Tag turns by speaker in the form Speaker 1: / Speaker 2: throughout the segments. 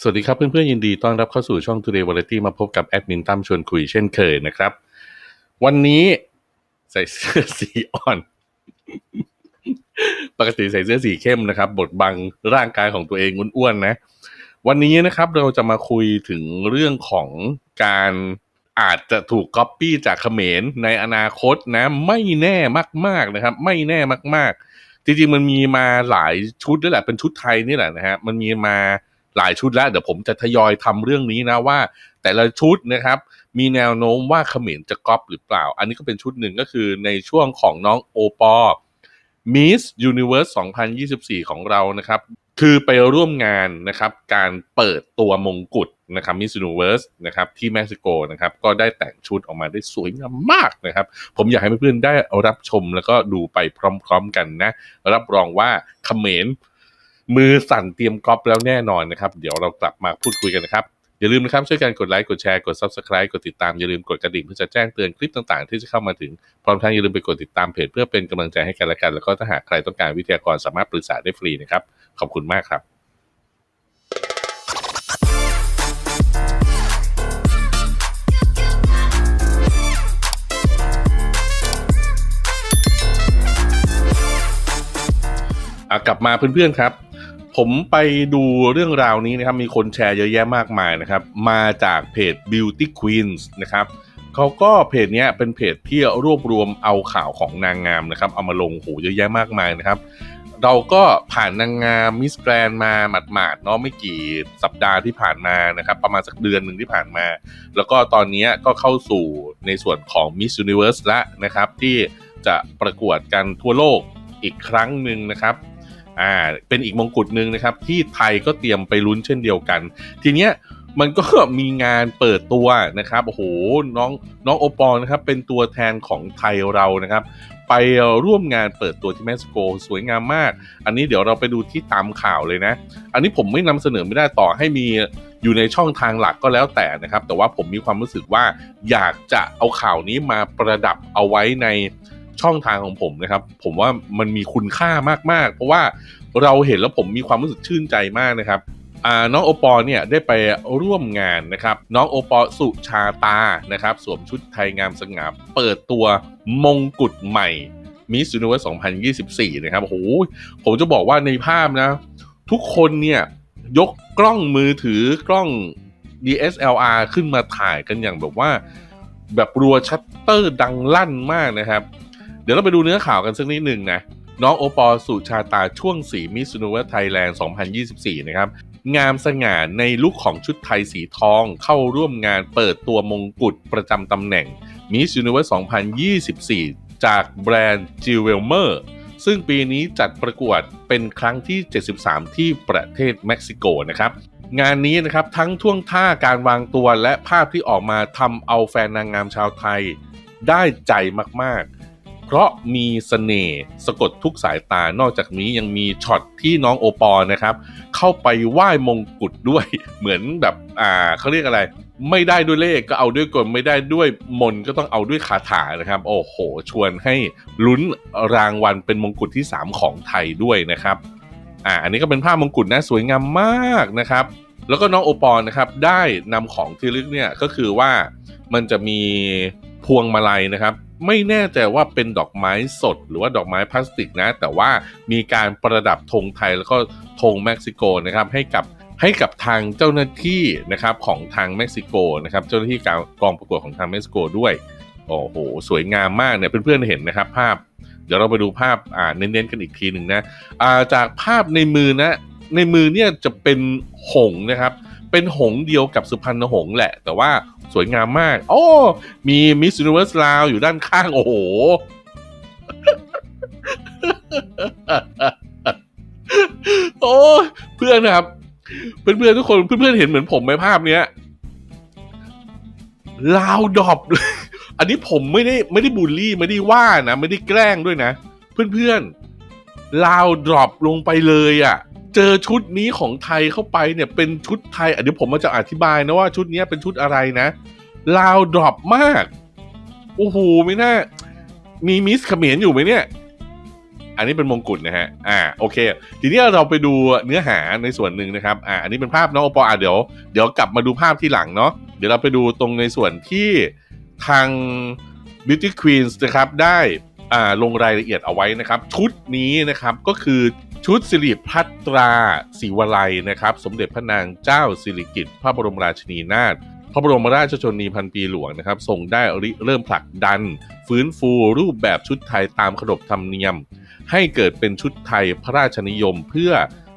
Speaker 1: สวัสดีครับเพื่อนๆยินดีต้อนรับเข้าสู่ช่อง Today Variety มาพบกับแอดมินตั้มชวนคุยเช่นเคยนะครับ วันนี้ใส่เสื้อสีอ่อน ปกติใส่เสื้อสีเข้มนะครับ บทบังร่างกายของตัวเองอ้วนๆนะ วันนี้นะครับเราจะมาคุยถึงเรื่องของการอาจจะถูกก๊อปปี้จากเขมรในอนาคตนะ ไม่แน่มาก ๆนะครับ ไม่แน่มาก ๆ จริงๆมันมีมาหลายชุดด้วยแหละเป็นชุดไทยนี่แหละนะฮะมันมีมา หลายชุดแล้ว เดี๋ยวผมจะทยอยทำเรื่องนี้นะว่า แต่ละชุดนะครับ มีแนวโน้มว่าเขมรจะก๊อปหรือเปล่า อันนี้ก็เป็นชุดหนึ่งก็คือในช่วงของน้องโอปอ Miss Universe 2024 ของเรานะครับ คือไปร่วมงานนะครับ การเปิดตัวมงกุฎนะครับ Miss Universe นะครับที่เม็กซิโกนะครับ ก็ได้แต่งชุดออกมาได้สวยงามมากนะครับ ผมอยากให้เพื่อนๆได้รับชมแล้วก็ดูไปพร้อม ๆ กันนะ รับรองว่าเขมร มือสั่นเตรียมก๊อปแล้วแน่นอนนะครับ เดี๋ยวเรากลับมาพูดคุยกันนะครับ อย่าลืมนะครับ ช่วยกันกดไลค์ กดแชร์ กด Subscribe กดติดตาม อย่าลืมกดกระดิ่งเพื่อจะแจ้งเตือนคลิปต่างๆ ที่จะเข้ามาถึง พร้อมทั้งอย่าลืมไปกดติดตามเพจเพื่อเป็นกำลังใจให้กันและกัน แล้วก็ถ้าหากใครต้องการวิทยากรสามารถปรึกษาได้ฟรีนะครับ ขอบคุณมากครับ อะกลับมาเพื่อนๆครับ ผมไปดูเรื่องราวนี้นะครับ มีคนแชร์เยอะแยะมากมายนะครับ มาจากเพจ Beauty Queens นะครับเขาก็เพจนี้เป็นเพจที่รวบรวมเอาข่าวของนางงามนะครับ เอามาลงโหเยอะแยะมากมายนะครับ เราก็ผ่านนางงามมิสแกรนมาหมาดๆเนาะไม่กี่สัปดาห์ที่ผ่านมานะครับ ประมาณสักเดือนหนึ่งที่ผ่านมา แล้วก็ตอนนี้ก็เข้าสู่ในส่วนของ Miss Universe แล้วนะครับ ที่จะประกวดกันทั่วโลกอีกครั้งหนึ่งนะครับ อ่าเป็นอีกมงกุฎหนึ่งนะครับ ที่ไทยก็เตรียมไปลุ้นเช่นเดียวกัน ทีเนี้ยมันก็มีงานเปิดตัวนะครับโอ้โหน้องน้องโอปอลนะครับ เป็นตัวแทนของไทยเรานะครับ ไปร่วมงานเปิดตัวที่เม็กซิโกสวยงามมาก อันนี้เดี๋ยวเราไปดูที่ตามข่าวเลยนะ อันนี้ผมไม่นำเสนอไม่ได้ต่อให้มีอยู่ในช่องทางหลักก็แล้วแต่นะครับ แต่ว่าผมมีความรู้สึกว่าอยากจะเอาข่าวนี้มาประดับเอาไว้ใน ช่องทางของผมนะครับ ผมว่ามันมีคุณค่ามากๆ เพราะว่าเราเห็นแล้วผมมีความรู้สึกชื่นใจมากนะครับน้องโอปอลเนี่ยได้ไปร่วมงานนะครับ น้องโอปอลสุชาตานะครับ สวมชุดไทยงามสง่าเปิดตัวมงกุฎใหม่มิส s u น i เว r ร์2024 นะครับโอ้โหผมจะบอกว่าในภาพนะ ทุกคนเนี่ย ยกกล้องมือถือกล้อง DSLR ขึ้นมาถ่ายกันอย่างแบบว่า แบบรัวชัตเตอร์ดังลั่นมากนะครับ เดี๋ยวเราไปดูเนื้อข่าวกันสักนิดหนึ่งนะ น้องโอปอลสุชาตาช่วงสีมิส s u นเว r ร์ไทยแลนด์ 2024 นะครับ งามสง่าในลุคของชุดไทยสีทองเข้าร่วมงานเปิดตัวมงกุฎประจำตำแหน่ง Miss Universe 2024 จากแบรนด์ j e w e l m e r ซึ่งปีนี้จัดประกวดเป็นครั้งที่ 73 ที่ประเทศเม็กซิโกนะครับงานนี้นะครับทั้งท่วงท่าการวางตัวและภาพที่ออกมาทำเอาแฟนนางงามชาวไทย ได้ใจมาก เพราะมีเสน่ห์สะกดทุกสายตานอกจากนี้ยังมีช็อตที่น้องโอปอลนะครับ เข้าไปไหว้มงกุฎด้วยเหมือนแบบอ่าเขาเรียกอะไร ไม่ได้ด้วยเลขก็เอาด้วยกลไม่ได้ด้วยมนต์ก็ต้องเอาด้วยคาถานะครับ โอ้โห ชวนให้ลุ้นรางวัลเป็นมงกุฎที่ 3 ของไทยด้วยนะครับอ่าอันนี้ก็เป็นภาพมงกุฎนะสวยงามมากนะครับแล้วก็น้องโอปอลนะครับได้นำของที่ลึกเนี่ยก็คือว่ามันจะมีพวงมาลัยนะครับ ไม่แน่ใจว่าเป็นดอกไม้สดหรือว่าดอกไม้พลาสติกนะ แต่ว่ามีการประดับธงไทยแล้วก็ธงเม็กซิโกนะครับให้กับให้กับทางเจ้าหน้าที่นะครับของทางเม็กซิโกนะครับเจ้าหน้าที่การกองประกวดของทางเม็กซิโกด้วยโอ้โหสวยงามมากเนี่ยเพื่อนๆเห็นนะครับภาพ เดี๋ยวเราไปดูภาพอ่าเน้นๆกันอีกทีหนึ่งนะอ่าจากภาพในมือนะในมือเนี่ยจะเป็นหงส์นะครับ เป็นหงส์เดียวกับสุพรรณหงส์แหละ แต่ว่าสวยงามมากโอ้มีมิส s u น i เว r ร์สลาวอยู่ด้านข้าง โอ้โห โอ้เพื่อนนะครับ เพื่อนๆทุกคนเพื่อนๆเห็นเหมือนผมไหมภาพเนี้ยลาวดรอปอันนี้ผมไม่ได้ไม่ได้บูลลี่ไม่ได้ว่านะ ไม่ได้แกล้งด้วยนะ เพื่อนๆลาวดรอปลงไปเลยอะ่ะ เจอชุดนี้ของไทยเข้าไปเนี่ยเป็นชุดไทยอะเดี๋ยวผมมาจะอธิบายนะว่าชุดนี้เป็นชุดอะไรนะลาวดรอปมาก โอ้โหไม่น่า มีมิสเขมรอยู่ไหมเนี่ย อันนี้เป็นมงกุฎนะฮะ อ่า โอเค ทีนี้เราไปดูเนื้อหาในส่วนหนึ่งนะครับ อ่า อันนี้เป็นภาพน้องโอปออะเดี๋ยว เดี๋ยวกลับมาดูภาพที่หลังเนาะ เดี๋ยวเราไปดูตรงในส่วนที่ทาง Beauty Queens นะครับ ได้ อ่า ลงรายละเอียดเอาไว้นะครับ ชุดนี้นะครับ ก็คือ ชุดสิริพัตราศิวไลยนะครับ สมเด็จพระนางเจ้าสิริกิติ์พระบรมราชินีนาถพระบรมราชชนนีพันปีหลวงนะครับทรงได้ริเริ่มผลักดัน ฟื้นฟูรูปแบบชุดไทยตามขนบธรรมเนียม ให้เกิดเป็นชุดไทยพระราชนิยมเพื่อ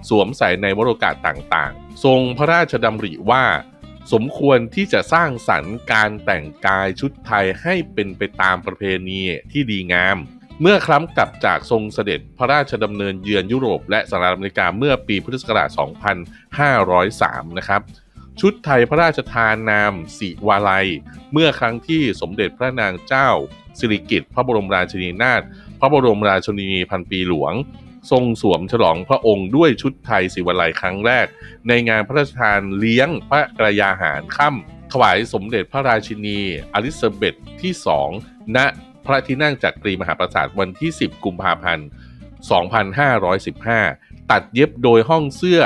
Speaker 1: สวมใส่ในวโรกาสต่างๆ ทรงพระราชดำริว่า สมควรที่จะสร้างสรรค์การแต่งกายชุดไทยให้เป็นไปตามประเพณีที่ดีงาม เมื่อครั้งกลับจากทรงเสด็จพระราชดำเนินเยือนยุโรป และสหรัฐอเมริกาเมื่อปีพุทธศักราช 2503 นะครับ ชุดไทยพระราชทานนามสิวาลัย เมื่อครั้งที่สมเด็จพระนางเจ้า สิริกิติ์พระบรมราชินีนาถพระบรมราชินีพันปีหลวง ทรงสวมฉลองพระองค์ด้วยชุดไทยสิวลัยครั้งแรก ในงานพระราชทานเลี้ยงพระกระยาหารค่ำถวายสมเด็จพระราชินีอลิซาเบธที่2ณ พระที่นั่งจักรีมหาปราสาทวันที่ 10 กุมภาพันธ์ 2515 ตัดเย็บโดยห้องเสื้อ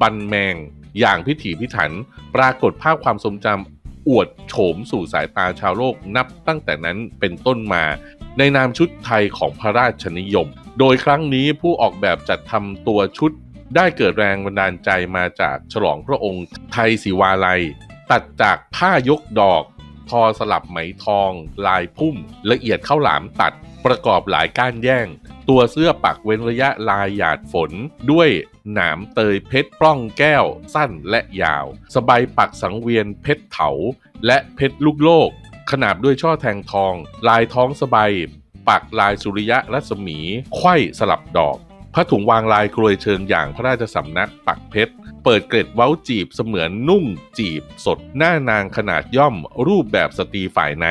Speaker 1: บันแมง อย่างพิถีพิถัน ปรากฏภาพความทรงจำอวดโฉมสู่สายตาชาวโลกนับตั้งแต่นั้นเป็นต้นมา ในนามชุดไทยของพระราชนิยม โดยครั้งนี้ผู้ออกแบบจัดทำตัวชุดได้เกิดแรงบันดาลใจมาจากฉลองพระองค์ไทยศิวาลัย ตัดจากผ้ายกดอก ทอสลับไหมทอง ลายพุ่ม ละเอียดเข้าหลามตัด ประกอบหลายก้านแย่ง ตัวเสื้อปักเว้นระยะลายหยาดฝน ด้วยหนามเตยเพชรปล้องแก้ว สั้นและยาว สบายปักสังเวียนเพชรเถา และเพชรลูกโลก ขนาบด้วยช่อแทงทอง ลายท้องสบายปักลายสุริยะรัศมีไข้สลับดอกผ้าถุงวางลายกรวยเชิงอย่างพระราชสำนักปักเพชร เปิดเกร็ดเว้าจีบเสมือนนุ่งจีบ สดหน้านางขนาดย่อม รูปแบบสตรีฝ่ายใน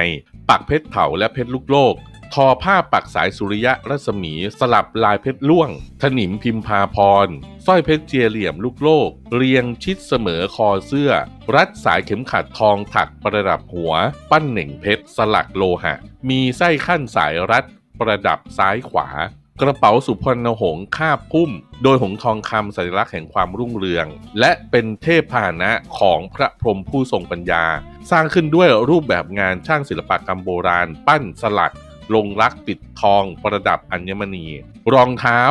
Speaker 1: ปักเพชรเถาและเพชรลูกโลก ทอผ้าปักสายสุริยะรัศมี สลับลายเพชรล่วง ถนิมพิมพาพรสร้อยเพชรเจียเหลี่ยมลูกโลก เรียงชิดเสมอคอเสื้อ รัดสายเข็มขัดทองถักประดับหัว ปั้นเหน่งเพชรสลักโลหะ มีไส้ขั้นสายรัดประดับซ้ายขวา กระเป๋าสุพรรณหงส์คาบพุ่ม โดยหงส์ทองคำสัญลักษณ์แห่งความรุ่งเรือง และเป็นเทพพาหนะของพระพรหมผู้ทรงปัญญา สร้างขึ้นด้วยรูปแบบงานช่างศิลปกรรมโบราณ ปั้นสลัก ลงรักปิดทองประดับอัญมณี รองเท้า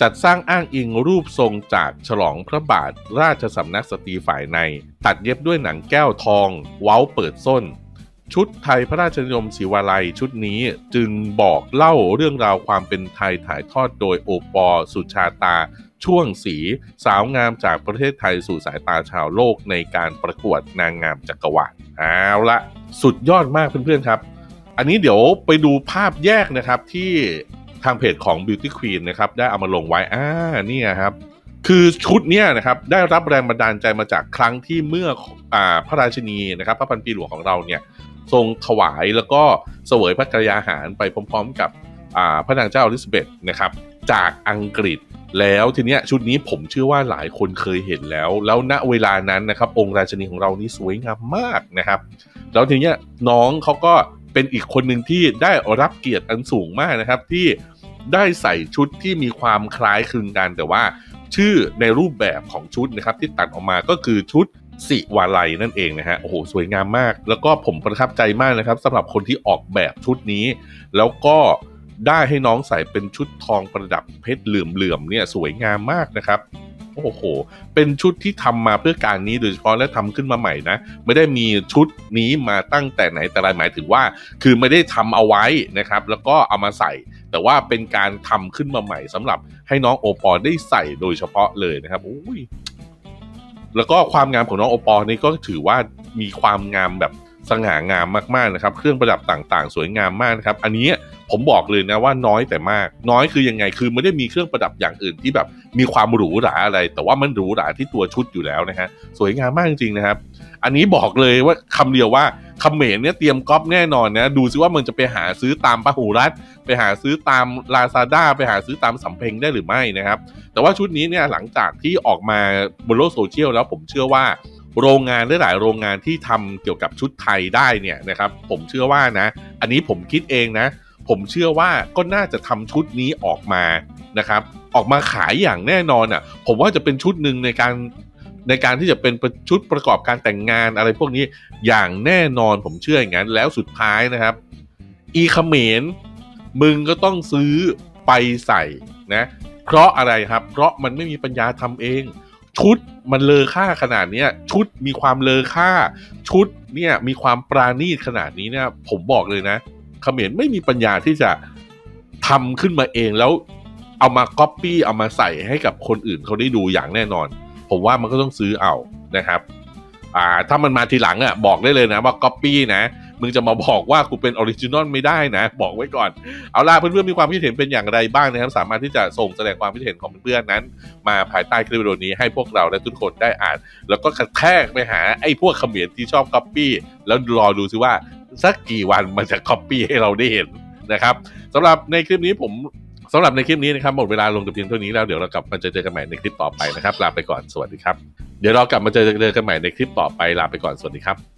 Speaker 1: จัดสร้างอ้างอิงรูปทรงจากฉลองพระบาทราชสำนักสตรีฝ่ายใน ตัดเย็บด้วยหนังแก้วทอง เว้าเปิดส้น ชุดไทยพระราชนิยมศิวาลัยชุดนี้จึงบอกเล่าเรื่องราวความเป็นไทยถ่ายทอดโดยโอปอล์สุชาตา ช่วงสี สาวงามจากประเทศไทยสู่สายตาชาวโลกในการประกวดนางงามจักรวาลเอาละสุดยอดมากเพื่อนๆครับ อันนี้เดี๋ยวไปดูภาพแยกนะครับที่ทางเพจของ Beauty Queen นะครับได้เอามาลงไว้อ่านี่ครับคือชุดเนี้ยนะครับได้รับแรงบันดาลใจมาจากครั้งที่เมื่ออพระราชินีนะครับพระพันปีหลวงของเราเนี่ย ทรงถวายแล้วก็เสวยพระกรยาหารไปพร้อมๆกับพระนางเจ้าอลิซาเบธนะครับจากอังกฤษแล้วทีเนี้ยชุดนี้ผมเชื่อว่าหลายคนเคยเห็นแล้ว แล้วณเวลานั้นนะครับองค์ราชินีของเรานี่สวยงามมากนะครับ แล้วทีเนี้ยน้องเขาก็เป็นอีกคนหนึ่งที่ได้รับเกียรติอันสูงมากนะครับที่ได้ใส่ชุดที่มีความคล้ายคลึงกันแต่ว่า ชื่อในรูปแบบของชุดนะครับที่ตัดออกมาก็คือชุด สิวาลัยนั่นเองนะฮะโอ้โหสวยงามมาก แล้วก็ผมประทับใจมากนะครับสำหรับคนที่ออกแบบชุดนี้ แล้วก็ได้ให้น้องใส่เป็นชุดทองประดับเพชรเหลื่อมๆเนี่ยสวยงามมากนะครับโอ้โห เป็นชุดที่ทำมาเพื่อการนี้โดยเฉพาะและทำขึ้นมาใหม่นะ ไม่ได้มีชุดนี้มาตั้งแต่ไหนแต่ไรหมายถึงว่า คือไม่ได้ทำเอาไว้นะครับ แล้วก็เอามาใส่ แต่ว่าเป็นการทำขึ้นมาใหม่สำหรับให้น้องโอปอลได้ใส่โดยเฉพาะเลยนะครับอุ้ย แล้วก็ความงามของน้องโอปอล์นี่ก็ถือว่ามีความงามแบบสง่างามมากๆนะครับ เครื่องประดับต่างๆ สวยงามมากนะครับ อันนี้ ผมบอกเลยนะว่าน้อยแต่มาก น้อยคือยังไงคือไม่ได้มีเครื่องประดับอย่างอื่นที่แบบมีความหรูหราอะไร แต่ว่ามันหรูหราที่ตัวชุดอยู่แล้วนะฮะสวยงามมากจริงๆนะครับ อันนี้บอกเลยว่าคำเดียวว่าคำเขมรเนี่ยเตรียมก๊อปแน่นอนนะดูซิว่ามันจะไปหาซื้อตามปาหูรัฐไปหาซื้อตาม Lazada ไปหาซื้อตามสำเพ็งได้หรือไม่นะครับ แต่ว่าชุดนี้เนี่ยหลังจากที่ออกมาบนโลกโซเชียลแล้วผมเชื่อว่าโรงงานหลายๆโรงงานที่ทำเกี่ยวกับชุดไทยได้เนี่ยนะครับ ผมเชื่อว่านะ อันนี้ผมคิดเองนะ ผมเชื่อว่าก็น่าจะทำชุดนี้ออกมานะครับ ออกมาขายอย่างแน่นอนอะ ผมว่าจะเป็นชุดหนึ่งในการในการที่จะเป็นชุดประกอบการแต่งงานอะไรพวกนี้อย่างแน่นอนผมเชื่ออย่างนั้น แล้วสุดท้ายนะครับ อีเขมรมึงก็ต้องซื้อไปใส่นะเพราะอะไรครับ เพราะมันไม่มีปัญญาทำเอง ชุดมันเลอค่าขนาดนี้ชุดมีความเลอค่า ชุดเนี่ยมีความปราณีตขนาดนี้เนี่ยผมบอกเลยนะ เขมรไม่มีปัญญาที่จะทำขึ้นมาเองแล้วเอามาก๊อปปี้เอามาใส่ให้กับคนอื่นเขาได้ดูอย่างแน่นอน ผมว่ามันก็ต้องซื้อเอานะครับอ่าถ้ามันมาทีหลังอะบอกได้เลยนะว่าก๊อปปี้นะมึงจะมาบอกว่ากูเป็นออริจินอลไม่ได้นะ บอกไว้ก่อน เอาล่ะเพื่อนๆมีความคิดเห็นเป็นอย่างไรบ้างนะครับ สามารถที่จะส่งแสดงความคิดเห็นของเพื่อนๆนั้น มาภายใต้คลิปวิดีโอนี้ให้พวกเราและทุกคนได้อ่าน แล้วก็กระแทกไปหาไอ้พวกเขมรที่ชอบก๊อปปี้แล้วรอดูซิว่า สักกี่วันมันจะก๊อปปี้ให้เราได้เห็นนะครับสำหรับในคลิปนี้ผมสำหรับในคลิปนี้นะครับหมดเวลาลงแต่เพียงเท่านี้แล้วเดี๋ยวเรากลับมาเจอกันใหม่ในคลิปต่อไปนะครับลาไปก่อนสวัสดีครับเดี๋ยวเรากลับมาเจอกันใหม่ในคลิปต่อไปลาไปก่อนสวัสดีครับ